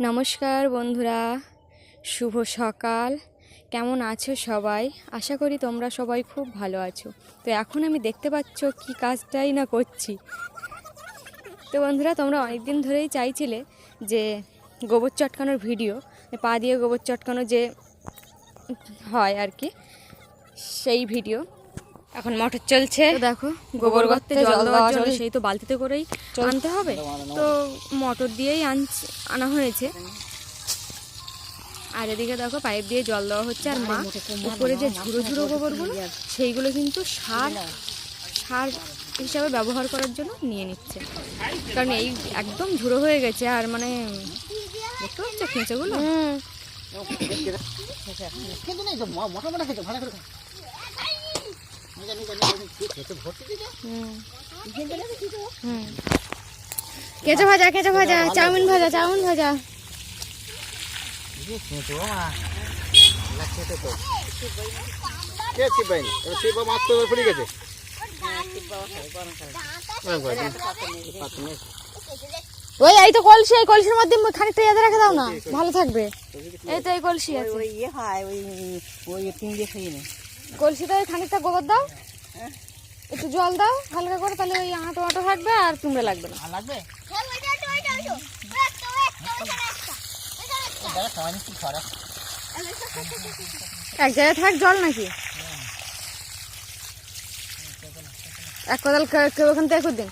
নমস্কার বন্ধুরা, শুভ সকাল। কেমন আছো সবাই? আশা করি তোমরা সবাই খুব ভালো আছো। তো এখন আমি দেখতে পাচ্ছ কি কাজটাই না করছি। তো বন্ধুরা, তোমরা অনেক দিন ধরেই চাইছিলে যে গোবর চটকানোর ভিডিও, পা দিয়ে গোবর চটকানো যে হয় আর কি, সেই ভিডিও। এখন মোটর চলছে। তো দেখো গোবর গর্তে জল দেওয়ার জন্য সেই তো বালতিতে করেই আনতে হবে। তো মোটর দিয়েই আনছে আনা হয়েছে। আর এদিকে দেখো পাইপ দিয়ে জল দেওয়া হচ্ছে। আর মা উপরে যে ঝুড়ো ঝুড়ো গোবরগুলো সেইগুলো কিন্তু সার সার হিসাবে ব্যবহার করার জন্য নিয়ে নিচ্ছে। কারণ এই একদম ঝুড়ো হয়ে গেছে আর মানে দেখতে পাচ্ছ খেঁচেগুলো? কেঁচো ভাজা কেঁচো ভাজা, চাউমিন ভাজা চাউমিন ভাজা। পড়ে। ওই, এই তো কলসি, এই কলসির মধ্যে খানিকটা ইয়াদে রেখে দাও না। ভালো থাকবে। এই তো এই কলসি আছে। ওই ইয়ে হয়, ওই ওই দিয়ে খাইয়ে নেয় কলসিতে ওই খানিকটা গোবর দাও একটু জল দাও হালকা করে তাহলে ওই আঁটো আঁটো থাকবে আর তুমড়ে লাগবে না লাগবে? এক জায়গায় থাক জল নাকি এক কোদাল কে- কেউ ওখান থেকে দিন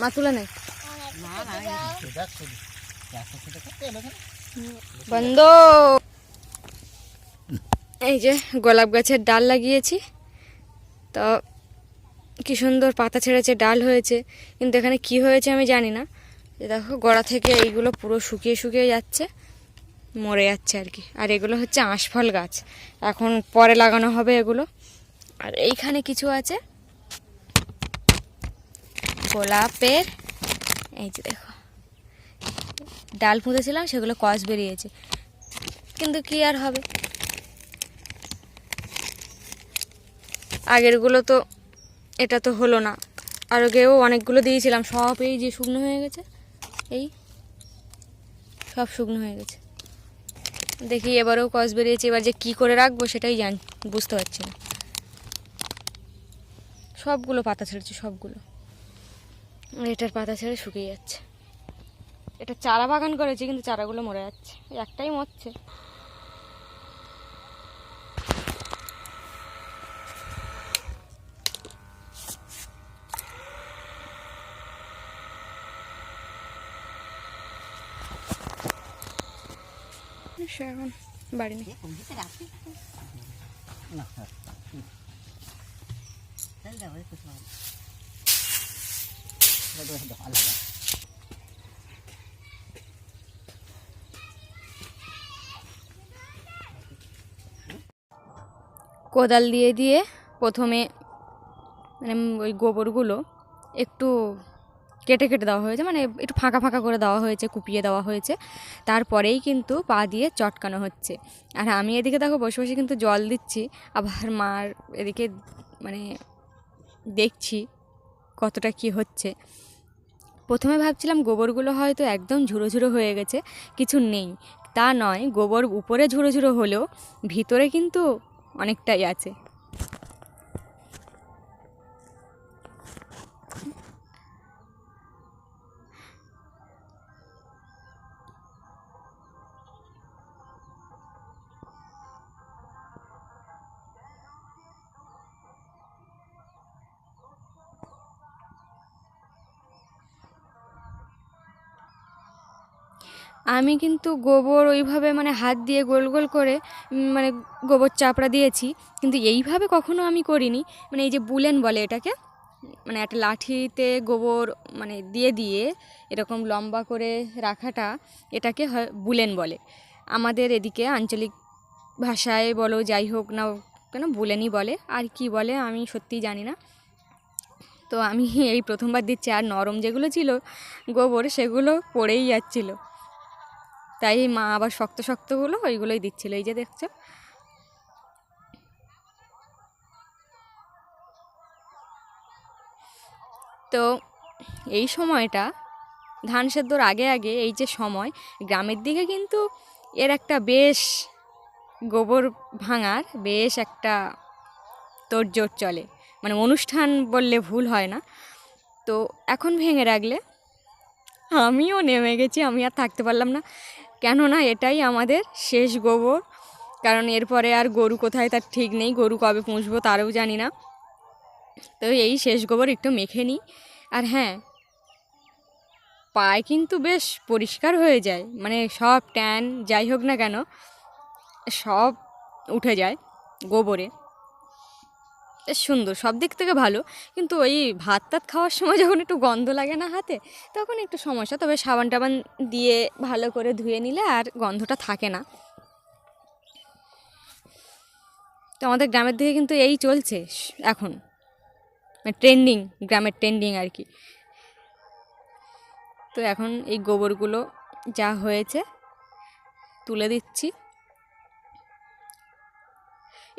মা তুলে নেই? বন্ধ এই যে গোলাপ গাছের ডাল লাগিয়েছি। তো কি সুন্দর পাতা ছেড়েছে, ডাল হয়েছে। কিন্তু এখানে কি হয়েছে আমি জানি না। দেখো, গোড়া থেকে এইগুলো পুরো শুকিয়ে শুকিয়ে যাচ্ছে, মরে যাচ্ছে আর কি। আর এগুলো হচ্ছে আঁশফল গাছ। এখন পরে লাগানো হবে এগুলো। আর এইখানে কিছু আছে। গোলাপের, এই যে দেখো। ডাল পুঁতেছিলাম, সেগুলো কস বেরিয়েছে। কিন্তু কি আর হবে? আগেরগুলো তো এটা তো হলো না। আর আগেও অনেকগুলো দিয়েছিলাম, সব এই যে শুকনো হয়ে গেছে, এই সব শুকনো হয়ে গেছে। দেখি এবারেও কস বেরিয়েছে, এবার যে কি করে রাখব সেটাই জান, বুঝতে পারছি না। সবগুলো পাতা ছেড়েছে, সবগুলো। এটার পাতা ছেড়ে শুকিয়ে যাচ্ছে। এটা চারা বাগান করেছি, কিন্তু চারাগুলো মরে যাচ্ছে, একটাই মরছে। সে এখন বাড়ি। কোদাল দিয়ে দিয়ে প্রথমে মানে ওই গোবরগুলো একটু কেটে কেটে দেওয়া হয়েছে মানে একটু ফাঁকা ফাঁকা করে দেওয়া হয়েছে, কুপিয়ে দেওয়া হয়েছে। তারপরেই কিন্তু পা দিয়ে চটকানো হচ্ছে। আর আমি এদিকে দেখো বসে বসে কিন্তু জল দিচ্ছি, আবার মার এদিকে মানে দেখছি কতটা কি হচ্ছে। প্রথমে ভাবছিলাম গোবরগুলো হয়তো একদম ঝুড়ো ঝুড়ো হয়ে গেছে, কিছু নেই। তা নয়, গোবর উপরে ঝুড়ো ঝুড়ো হলেও ভিতরে কিন্তু অনেকটাই আছে। আমি কিন্তু গোবর ওইভাবে মানে হাত দিয়ে গোল গোল করে মানে গোবর চাপড়া দিয়েছি। কিন্তু এইভাবে কখনো আমি করিনি। মানে এই যে বুলেন বলে এটাকে মানে একটা লাঠিতে গোবর মানে দিয়ে দিয়ে এরকম লম্বা করে রাখাটা, এটাকে বুলেন বলে। আমাদের এদিকে আঞ্চলিক ভাষায় বলো, যাই হোক না কেন বুলেনই বলে। আর কি বলে আমি সত্যিই জানি না। তো আমি এই প্রথমবার দিচ্ছি, আর নরম যেগুলো ছিল গোবর সেগুলো পড়েই যাচ্ছিল। তাই মা আবার শক্ত শক্তগুলো ওইগুলোই দিচ্ছিল, এই যে দেখছ। তো এই সময়টা, ধান সেদ্ধর আগে আগে এই যে সময়, গ্রামের দিকে কিন্তু এর একটা বেশ গোবর ভাঙার, বেশ একটা তোড়জোড় চলে। মানে অনুষ্ঠান বললে ভুল হয় না। তো এখন ভেঙে রাখলে, আমিও নেমে গেছি, আমি আর থাকতে পারলাম না। কেননা এটাই আমাদের শেষ গোবর। কারণ এরপরে আর গরু কোথায়, তার ঠিক নেই, গরু কবে পুষবো তারও জানি না। তো এই শেষ গোবর একটু মেখে নিই। আর হ্যাঁ পায়ে কিন্তু বেশ পরিষ্কার হয়ে যায়। মানে সব ট্যান, যাই হোক না কেন, সব উঠে যায় গোবরে। সুন্দর, সব দিক থেকে ভালো। কিন্তু ওই ভাত টাত খাওয়ার সময় যখন একটু গন্ধ লাগে না হাতে, তখন একটু সমস্যা। তবে সাবান টাবান দিয়ে ভালো করে ধুয়ে নিলে আর গন্ধটা থাকে না। তো আমাদের গ্রামের দিকে কিন্তু এই চলছে, এখন। ট্রেন্ডিং গ্রামের ট্রেন্ডিং আর কি। তো এখন এই গোবরগুলো যা হয়েছে, তুলে দিচ্ছি।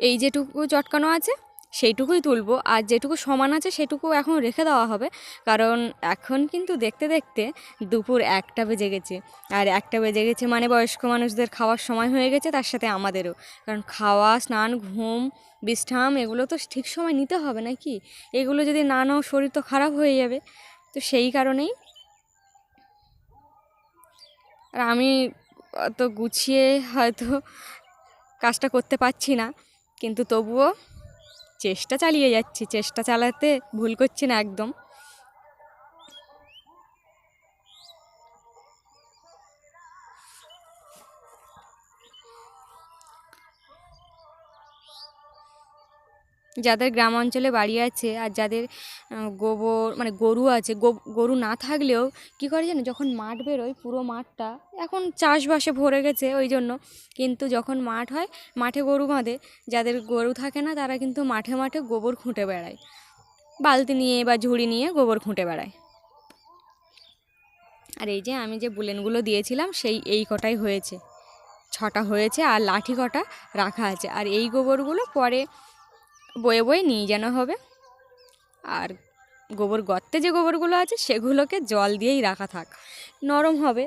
এই যেটুকু চটকানো আছে সেইটুকুই তুলবো। আর যেটুকু সমান আছে সেটুকু এখন রেখে দেওয়া হবে। কারণ এখন কিন্তু দেখতে দেখতে দুপুর একটা বেজে গেছে। আর একটা বেজে গেছে মানে বয়স্ক মানুষদের খাওয়ার সময় হয়ে গেছে, তার সাথে আমাদেরও। কারণ খাওয়া, স্নান, ঘুম, বিশ্রাম এগুলো তো ঠিক সময় নিতে হবে নাকি এগুলো যদি না নাও, শরীর তো খারাপ হয়ে যাবে। তো সেই কারণেই আর আমি অত গুছিয়ে হয়তো কাজটা করতে পারছি না। কিন্তু তবুও চেষ্টা চালিয়ে যাচ্ছি চেষ্টা চালাতে ভুল করছি না একদম। যাদের গ্রাম অঞ্চলে বাড়ি আছে আর যাদের গোবর মানে গরু আছে গরু না থাকলেও কী করে জানো? যখন মাঠ বেরোয় পুরো মাঠটা, এখন চাষবাসে ভরে গেছে ওই জন্য। কিন্তু যখন মাঠ হয়, মাঠে গরু বাঁধে, যাদের গরু থাকে না তারা কিন্তু মাঠে মাঠে গোবর খুঁটে বেড়ায়। বালতি নিয়ে বা ঝুড়ি নিয়ে গোবর খুঁটে বেড়ায়। আর এই যে আমি যে বুলেনগুলো দিয়েছিলাম, সেই, এই কটাই হয়েছে। ছটা হয়েছে আর লাঠি কটা রাখা আছে। আর এই গোবরগুলো পরে বয়ে বয়ে নিয়ে যেন হবে। আর গোবর গর্তে যে গোবরগুলো আছে, সেগুলোকে জল দিয়েই রাখা থাক। নরম হবে,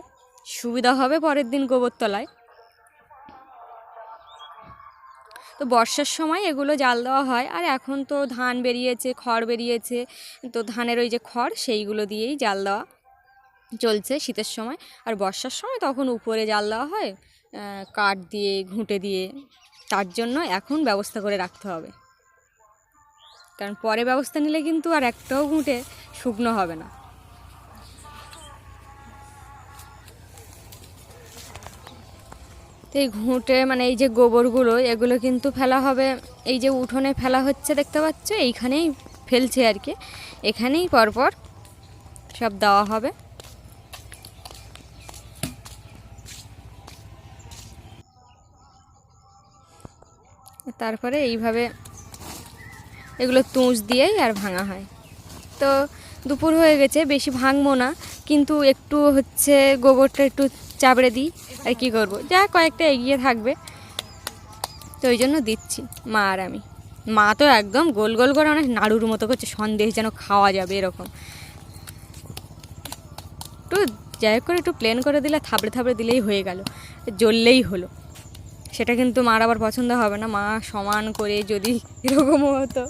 সুবিধা হবে পরের দিন গোবর তলায় তো বর্ষার সময় এগুলো জাল দেওয়া হয়, আর এখন তো ধান বেরিয়েছে, খড় বেরিয়েছে। তো ধানের ওই যে খড়, সেইগুলো দিয়েই জাল দেওয়া চলছে শীতের সময়। আর বর্ষার সময় তখন উপরে জাল দেওয়া হয় কাঠ দিয়ে, ঘুঁটে দিয়ে। তার জন্য এখন ব্যবস্থা করে রাখতে হবে। কারণ পরে ব্যবস্থা নিলে কিন্তু আর একটাও ঘুঁটে শুকনো হবে না। এই ঘুঁটে মানে এই যে গোবরগুলো, এগুলো কিন্তু ফেলা হবে, এই যে উঠোনে ফেলা হচ্ছে দেখতে পাচ্ছ, এইখানেই ফেলছে আর কি। এখানেই পরপর সব দেওয়া হবে। তারপরে এইভাবে এগুলো তুষ দিয়েই আর ভাঙা হয়। তো দুপুর হয়ে গেছে, বেশি ভাঙবো না, কিন্তু একটু হচ্ছে গোবরটা একটু চাবড়ে দিই, আর কি করব? যা কয়েকটা এগিয়ে থাকবে। তো ওই জন্য দিচ্ছি, মা আর আমি। মা তো একদম গোল গোল করে অনেক নাড়ুর মতো করছে সন্দেশ যেন খাওয়া যাবে এরকম। একটু যাই করে একটু প্লেন করে দিলে, থাবড়ে থাবড়ে দিলেই হয়ে গেল, জ্বললেই হলো। সেটা কিন্তু মার আবার পছন্দ হবে না, মা সমান করে যদি এরকমও হতো।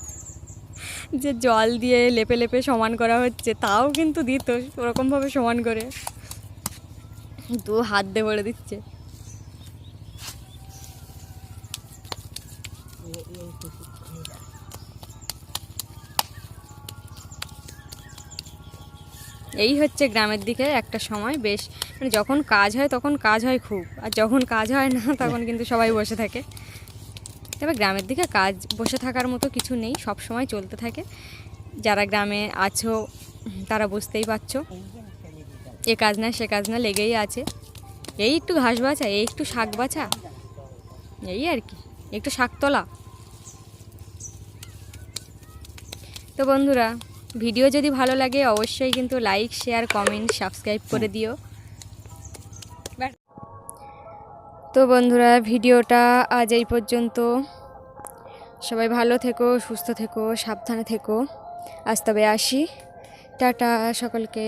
যে জল দিয়ে লেপে লেপে সমান করা হচ্ছে, তাও কিন্তু দিত, ওরকমভাবে সমান করে। দু হাত দিয়ে বলে দিচ্ছে। এই হচ্ছে গ্রামের দিকে একটা সময়, বেশ মানে যখন কাজ হয় তখন কাজ হয় খুব, আর যখন কাজ হয় না, তখন কিন্তু সবাই বসে থাকে। তবে গ্রামের দিকে কাজ বসে থাকার মতো কিছু নেই, সব সময় চলতে থাকে। যারা গ্রামে আছো, তারা বুঝতেই পারছ। এ কাজ না, সে কাজ না, লেগেই আছে। এই একটু ঘাস বাছা, এই একটু শাক বাছা। এই আর কি, একটু শাক তোলা। তো বন্ধুরা, ভিডিও যদি ভালো লাগে, অবশ্যই কিন্তু লাইক, শেয়ার, কমেন্ট, সাবস্ক্রাইব করে দিও। তো বন্ধুরা, ভিডিওটা আজ এই পর্যন্ত। সবাই ভালো থেকো, সুস্থ থেকো, সাবধানে থেকো। আজ তবে আসি। টাটা সকলকে।